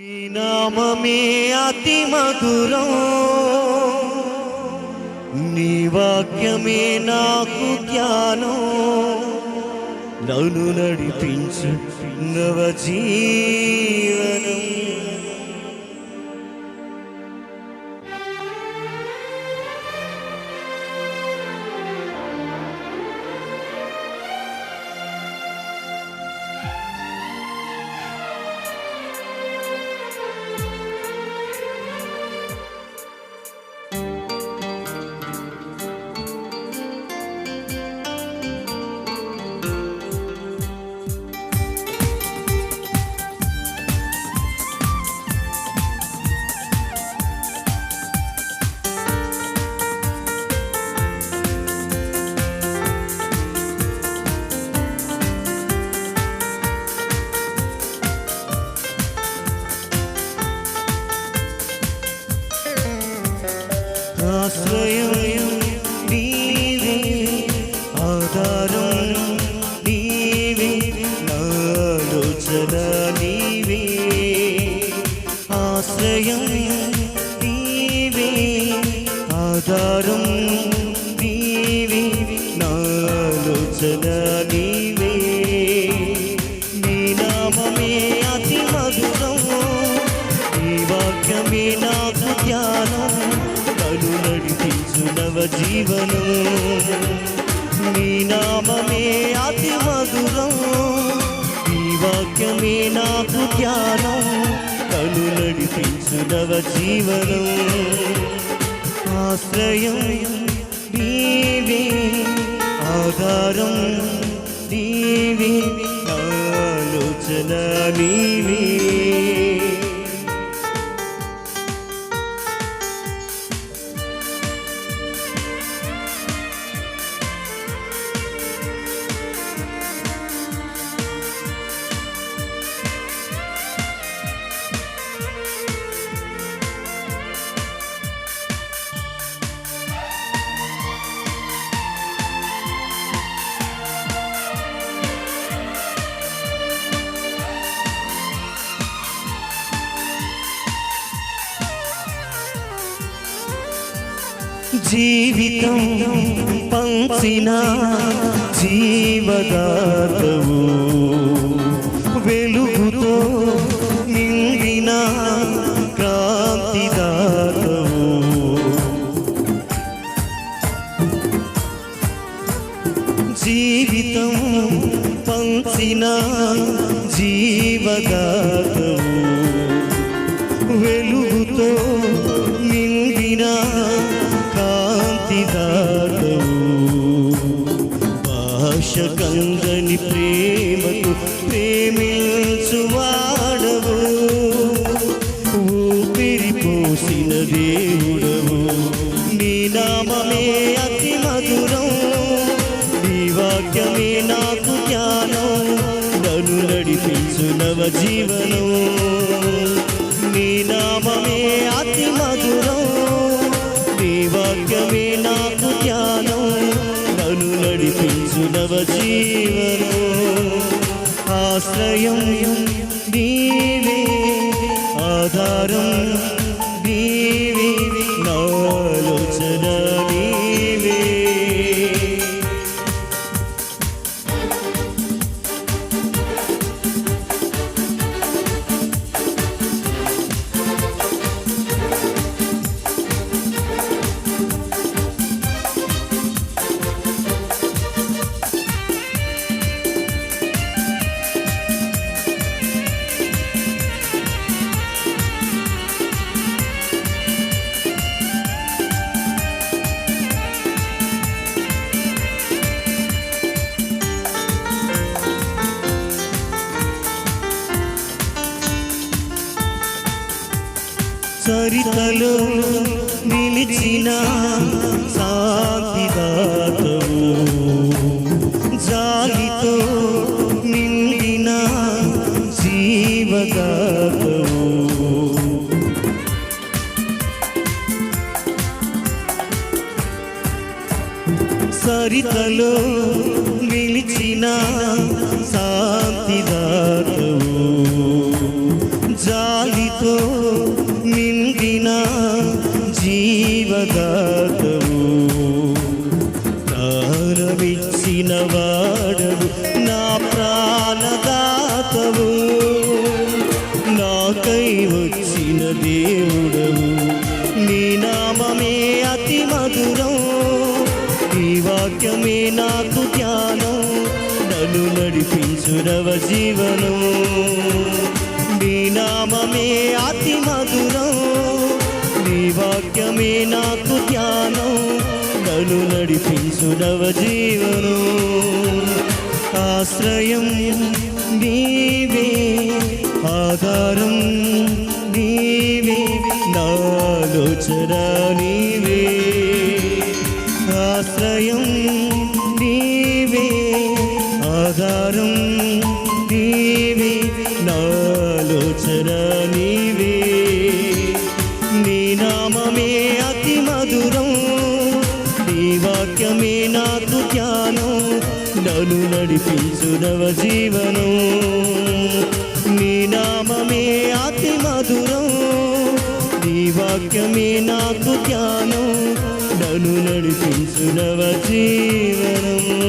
నీ నామమే అతి మధురం. నీ వాక్యమే నాకు జ్ఞానం. నన్ను నడిపించు నవ జీవనం ఆశ్రయం జీవను. నీ నామమే అతి మధురం. నీ వాక్యమే నాకు ధ్యానం కను నడిపించు నవ జీవనం. ఆశ్రయం నీవే ఆధారం నీవే ఆలోచన నీవే. జీవితం పంచిన జీవదాతవు. వెలుగుతో నిండిన క్రాంతిదాతవు. జీవితం పంచిన జీవదాతవు. కాంతిదాతవు భాష కందని ప్రేమకు ప్రేమించువాడవు ఊపిరి పోసిన దేవుడవు. నీ నామమే అతి మధురం. నీ వాక్యమే నాకు జ్ఞానం. నన్ను నడిపించు నవ జీవనం నీ నామమే అతి మధురం. నడిపించు నవ చరితలో నిలిచిన శాంతిదాతవు జాలితో నిండిన జీవదాతవు. సరితలో నిలిచిన శాంతిదాతవు జాలితో ఆత్మతో నిండిన జీవదాతవు. ప్రాణమిచ్చిన వాడవు నా ప్రాణదాతవు. నాకై వచ్చిన దేవుడవు. నీ నామమే అతి మధురం. ఈ వాక్యమే నాకు ధ్యానం. నన్ను నడిపించురవ జీవనం. నీ నామమే అతి మధురం. నీ వాక్యమే నాకు ధ్యానం. నన్ను నడిపించురవ జీవనం. ఆశ్రయం నీవే ఆధారం నీవే నాలోచన నీవే. ఆశ్రయం నీవే ఆధారం నీ వాక్యమే నాకు ధ్యానం నన్ను నడిపించునవ జీవనం. నీ నామమే అతి మధురం. నీ వాక్యమే నాకు ధ్యానం నన్ను నడిపించునవ జీవనం.